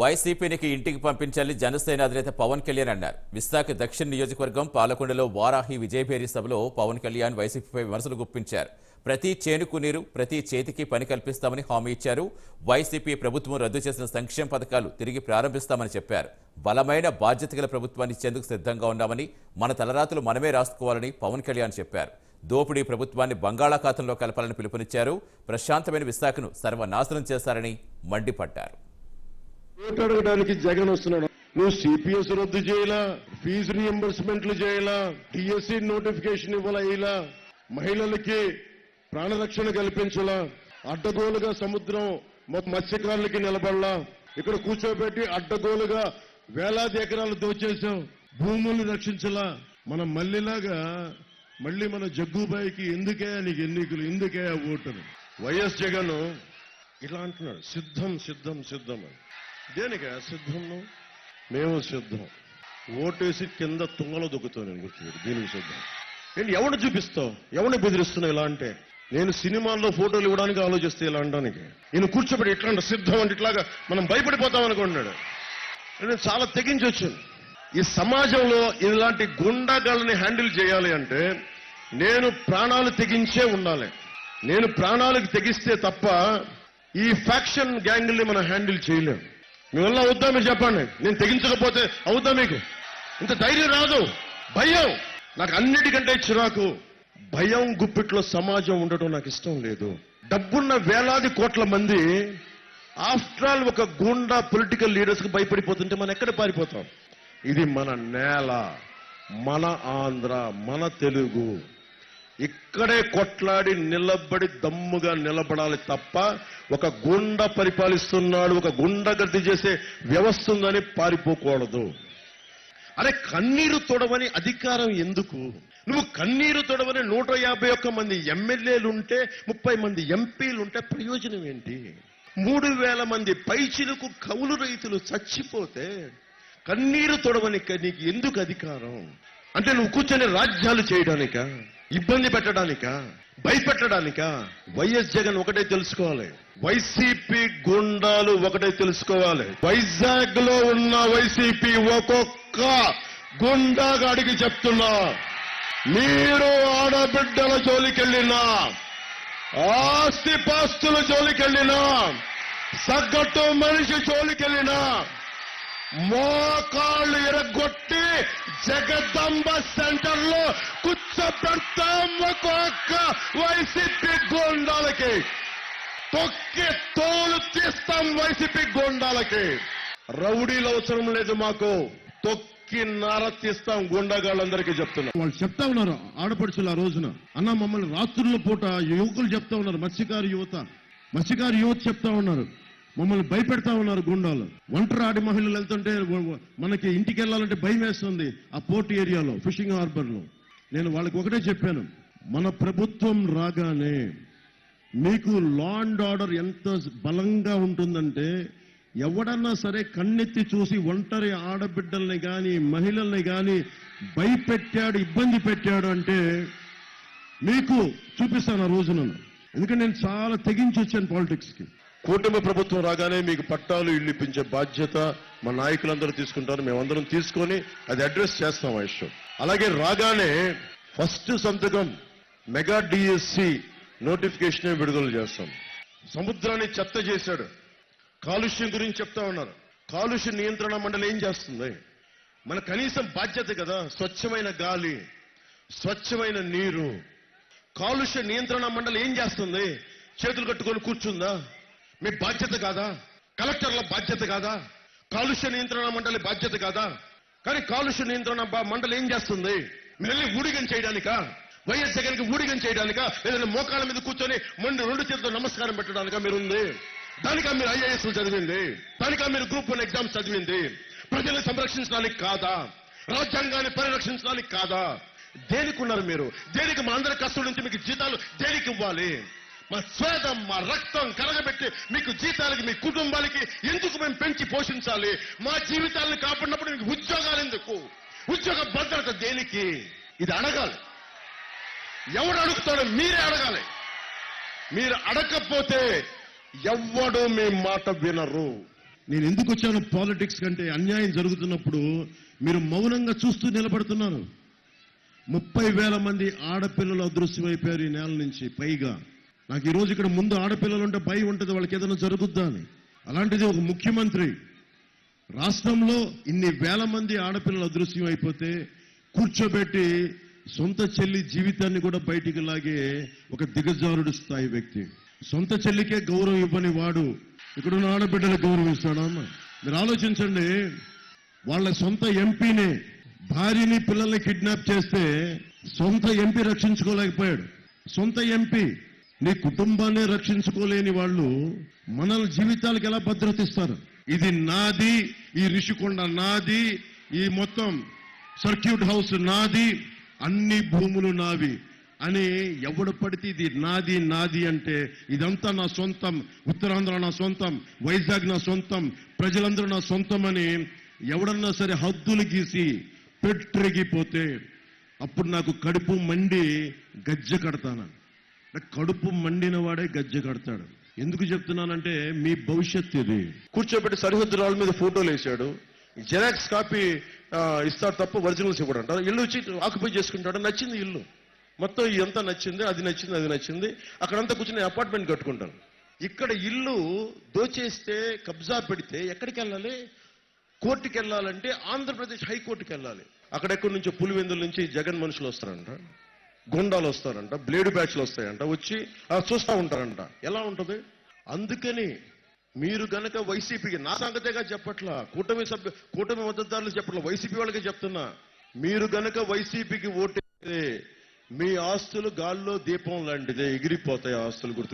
వైసీపీనికి ఇంటికి పంపించాలని జనసేన అధినేత పవన్ కళ్యాణ్ అన్నారు. విశాఖ దక్షిణ నియోజకవర్గం పాలకొండలో వారాహి విజయభేరి సభలో పవన్ కళ్యాణ్ వైసీపీపై విమర్శలు గుప్పించారు. ప్రతి చేనుకు నీరు ప్రతి చేతికి పని కల్పిస్తామని హామీ ఇచ్చారు. వైసీపీ ప్రభుత్వం రద్దు చేసిన సంక్షేమ పథకాలు తిరిగి ప్రారంభిస్తామని చెప్పారు. బలమైన బాధ్యత గల ప్రభుత్వాన్ని ఇచ్చేందుకు సిద్ధంగా ఉన్నామని మన తలరాతులు మనమే రాసుకోవాలని పవన్ కళ్యాణ్ చెప్పారు. దోపిడీ ప్రభుత్వాన్ని బంగాళాఖాతంలో కలపాలని పిలుపునిచ్చారు. ప్రశాంతమైన విశాఖను సర్వనాశనం చేశారని మండిపడ్డారు. ఓటు అడగడానికి జగన్ వస్తున్నాడు. నువ్వు సిపిఎస్ రద్దు చేయాలా? ఫీజు రియంబర్స్మెంట్లు చేయాలా? టిఎస్సి నోటిఫికేషన్ ఇవ్వాలా ఇలా? మహిళలకి ప్రాణరక్షణ కల్పించలా? అడ్డగోలుగా సముద్రం మత్స్యకారులకి నిలబడలా? ఇక్కడ కూర్చోబెట్టి అడ్డగోలుగా వేలాది ఎకరాలు దోచేశాం. భూముల్ని రక్షించలా? మనం మళ్ళీలాగా మళ్ళీ మన జగ్గుబాయికి ఎందుకే నీకు ఎన్నికలు ఎందుకే ఆ వైఎస్ జగన్ ఇలా అంటున్నాడు సిద్ధం సిద్ధం సిద్ధం అని. దేనికి అసిద్ధం మేము సిద్ధం ఓటేసి కింద తుంగలో దొక్కుతావు నేను గుర్తుపెట్టి దీనికి సిద్ధం ఏంటి ఎవరిని చూపిస్తావు? ఎవరిని బెదిరిస్తున్నావు ఇలా అంటే? నేను సినిమాల్లో ఫోటోలు ఇవ్వడానికి ఆలోచిస్తే ఇలా అనడానికి. నేను కూర్చోబెట్టి ఎట్లా అంటే సిద్ధం అంటే ఇట్లాగా మనం భయపడిపోతాం అనుకున్నాడు నేను చాలా తెగించి వచ్చాను. ఈ సమాజంలో ఇలాంటి గుండాగాళ్ళని హ్యాండిల్ చేయాలి అంటే నేను ప్రాణాలు తెగించే ఉండాలి. నేను ప్రాణాలకు తెగిస్తే తప్ప ఈ ఫ్యాక్షన్ గ్యాంగుల్ని మనం హ్యాండిల్ చేయలేం మీ వల్ల అవుద్దా మీరు చెప్పండి. నేను తెగించకపోతే అవుద్దా మీకు? ఇంత ధైర్యం రాదు. భయం. నాకు అన్నిటికంటే చిరాకు. భయం గుప్పిట్లో సమాజం ఉండటం నాకు ఇష్టం లేదు. డబ్బున్న వేలాది కోట్ల మంది ఆఫ్టర్ ఆల్ ఒక గూండా పొలిటికల్ లీడర్స్కి భయపడిపోతుంటే మనం ఎక్కడ పారిపోతాం? ఇది మన నేల మన ఆంధ్ర మన తెలుగు. ఇక్కడే కొట్లాడి నిలబడి దమ్ముగా నిలబడాలి తప్ప ఒక గుండ పరిపాలిస్తున్నాడు ఒక గుండగద్ది చేసే వ్యవస్థ ఉందని పారిపోకూడదు. అరే కన్నీరు తొడవని అధికారం ఎందుకు? నువ్వు కన్నీరు తొడవని నూట యాభై ఒక్క మంది ఎమ్మెల్యేలుంటే ముప్పై మంది ఎంపీలుంటే ప్రయోజనం ఏంటి? మూడు వేల మంది పైచిలకు కౌలు రైతులు చచ్చిపోతే కన్నీరు తొడవని నీకు ఎందుకు అధికారం? అంటే నువ్వు కూర్చొని రాజ్యాలు చేయడానికా? ఇబ్బంది పెట్టడానికా భయపెట్టడానిక వైఎస్ జగన్ ఒకటే తెలుసుకోవాలి. వైసీపీ గుండాలు ఒకటే తెలుసుకోవాలి. వైజాగ్లో ఉన్న వైసీపీ ఒక్కొక్క గుండాగాడికి చెప్తున్నా మీరు ఆడబిడ్డల జోలికెళ్ళినా ఆస్తి పాస్తుల జోలికెళ్ళినా సగ్గట్టు మనిషి జోలికెళ్ళినా మోకాళ్ళు ఎరగొట్టి జగదంబ సెంటర్లో కూర్చోబెడతాం ఒక్కొక్క వైసీపీ గోండాలకి. తొక్కి తోలు తీస్తాం వైసీపీ గోండాలకి. రౌడీలు అవసరం లేదు మాకు. తొక్కి నార తీస్తాం గుండగాళ్ళందరికీ చెప్తున్నా. వాళ్ళు చెప్తా ఉన్నారు ఆడపడుచులు ఆ రోజున. అన్న మమ్మల్ని రాత్రుల పూట యువకులు చెప్తా ఉన్నారు. మత్స్యకారు యువత. మత్స్యకారు యువత చెప్తా ఉన్నారు. మమ్మల్ని భయపెడతా ఉన్నారు గుండాలు. ఒంటరి మహిళలు వెళ్తుంటే మనకి ఇంటికి వెళ్ళాలంటే భయం వేస్తుంది ఆ పోర్ట్ ఏరియాలో ఫిషింగ్ హార్బర్లో. నేను వాళ్ళకి ఒకటే చెప్పాను మన ప్రభుత్వం రాగానే మీకు లా అండ్ ఆర్డర్ ఎంత బలంగా ఉంటుందంటే ఎవడన్నా సరే కన్నెత్తి చూసి ఒంటరి ఆడబిడ్డల్ని కానీ మహిళల్ని కానీ భయపెట్టాడు ఇబ్బంది పెట్టాడు అంటే మీకు చూపిస్తాను ఆ రోజున ఎందుకంటే నేను చాలా తెగించి వచ్చాను పాలిటిక్స్కి కూటమి ప్రభుత్వం రాగానే మీకు పట్టాలు ఇల్లు ఇప్పించే బాధ్యత మా నాయకులందరూ తీసుకుంటారు. మేమందరం తీసుకొని అది అడ్రస్ చేస్తాం ఆ ఇష్యూ. అలాగే రాగానే ఫస్ట్ సంతకం మెగా డిఎస్సి నోటిఫికేషన్ విడుదల చేస్తాం. సముద్రాన్ని చెత్త చేశాడు. కాలుష్యం గురించి చెప్తా ఉన్నారు. కాలుష్య నియంత్రణ మండలి ఏం చేస్తుంది? మన కనీసం బాధ్యత కదా స్వచ్ఛమైన గాలి స్వచ్ఛమైన నీరు. కాలుష్య నియంత్రణ మండలి ఏం చేస్తుంది? చేతులు కట్టుకొని కూర్చుందా? మీ బాధ్యత కాదా? కలెక్టర్ల బాధ్యత కాదా? కాలుష్య నియంత్రణ మండలి బాధ్యత కాదా? కానీ కాలుష్య నియంత్రణ మండలి ఏం చేస్తుంది? మీరు వెళ్ళి ఊడిగం చేయడానికా? వైఎస్ జగన్కి ఊడిగం చేయడానికా? ఏదైనా మోకాళ్ళ మీద కూర్చొని మొండి రెండు చేతులతో నమస్కారం పెట్టడానికా మీరుంది? దానికా మీరు ఐఏఎస్ చదివింది? దానికా మీరు గ్రూప్ వన్ ఎగ్జామ్స్ చదివింది? ప్రజల్ని సంరక్షించడానికి కాదా? రాజ్యాంగాన్ని పరిరక్షించడానికి కాదా? దేనికి ఉన్నారు మీరు? దేనికి మా అందరి కష్టం నుంచి మీకు జీతాలు దేనికి ఇవ్వాలి? మా స్వేదం మా రక్తం కరగబెట్టి మీకు జీతాలకి మీ కుటుంబాలకి ఎందుకు మేము పెంచి పోషించాలి? మా జీవితాలను కాపాడినప్పుడు మీకు ఉద్యోగాలు ఎందుకు? ఉద్యోగ భద్రత దేనికి? ఇది అడగాలి. ఎవడు అడుగుతాడో మీరే అడగాలి. మీరు అడగకపోతే ఎవ్వడు మీ మాట వినరు. నేను ఎందుకు వచ్చాను పాలిటిక్స్ కంటే అన్యాయం జరుగుతున్నప్పుడు మీరు మౌనంగా చూస్తూ నిలబడుతున్నారు ముప్పై వేల మంది ఆడపిల్లలు అదృశ్యమైపోయారు ఈ నేల నుంచి పైగా. నాకు ఈరోజు ఇక్కడ ముందు ఆడపిల్లలు ఉంటే భయం ఉంటుంది వాళ్ళకి ఏదైనా జరుగుద్దా అని. అలాంటిది ఒక ముఖ్యమంత్రి. రాష్ట్రంలో ఇన్ని వేల మంది ఆడపిల్లలు అదృశ్యం అయిపోతే కూర్చోబెట్టి సొంత చెల్లి జీవితాన్ని కూడా బయటికి లాగే ఒక దిగజారుడు స్థాయి వ్యక్తి. సొంత చెల్లికే గౌరవం ఇవ్వని వాడు ఇక్కడున్న ఆడబిడ్డలకు గౌరవం మీరు ఆలోచించండి వాళ్ళ సొంత ఎంపీని భార్యని పిల్లల్ని కిడ్నాప్ చేస్తే సొంత ఎంపీ రక్షించుకోలేకపోయాడు. సొంత ఎంపీ నీ కుటుంబాన్ని రక్షించుకోలేని వాళ్ళు మన జీవితాలకు ఎలా భద్రత ఇస్తారు? ఇది నాది ఈ రిషికొండ నాది ఈ మొత్తం సర్క్యూట్ హౌస్ నాది అన్ని భూములు నావి అని ఎవడు పడితే ఇది నాది నాది అంటే ఇదంతా నా సొంతం ఉత్తరాంధ్ర నా సొంతం వైజాగ్ నా సొంతం ప్రజలందరూ నా సొంతం అని ఎవడన్నా సరే హద్దులు గీసి పెట్టిరిగిపోతే అప్పుడు నాకు కడుపు మండి గజ్జె కడతాను. కడుపు మండిన వాడే గజ్జె కడతాడు. ఎందుకు చెప్తున్నానంటే మీ భవిష్యత్ ఇది. కూర్చోబెట్టి సరిహద్దు రాళ్ళ మీద ఫోటోలు వేశాడు. జెరాక్స్ కాపీ ఇస్తారు తప్ప ఒరిజినల్స్ ఇవ్వడం అంటారు ఇల్లు వచ్చి ఆక్యుపై చేసుకుంటాడు. నచ్చింది ఇల్లు. మొత్తం ఇదంతా నచ్చింది అది నచ్చింది అది నచ్చింది. అక్కడంతా కూర్చుని అపార్ట్మెంట్ కట్టుకుంటాను ఇక్కడ ఇల్లు దోచేస్తే కబ్జా పెడితే ఎక్కడికి వెళ్ళాలి కోర్టుకి వెళ్ళాలంటే ఆంధ్రప్రదేశ్ హైకోర్టుకి వెళ్ళాలి అక్కడెక్కడి నుంచో? పులివెందుల నుంచి జగన్ మనుషులు వస్తారంట. గుండాలు వస్తారంట బ్లేడ్ బ్యాచ్లు వస్తాయంట వచ్చి చూస్తూ చూస్తా ఉంటారంట. ఎలా ఉంటది? అందుకని మీరు గనక వైసీపీకి నా సంగతేగా చెప్పట్లా కూటమి సభ్యు కూటమి మద్దతుదారులు చెప్పట్లా వైసీపీ వాళ్ళకి చెప్తున్నా. మీరు గనక వైసీపీకి ఓటేస్తే మీ ఆస్తులు గాల్లో దీపం లాంటిదే ఎగిరిపోతాయి ఆస్తులు గుర్తు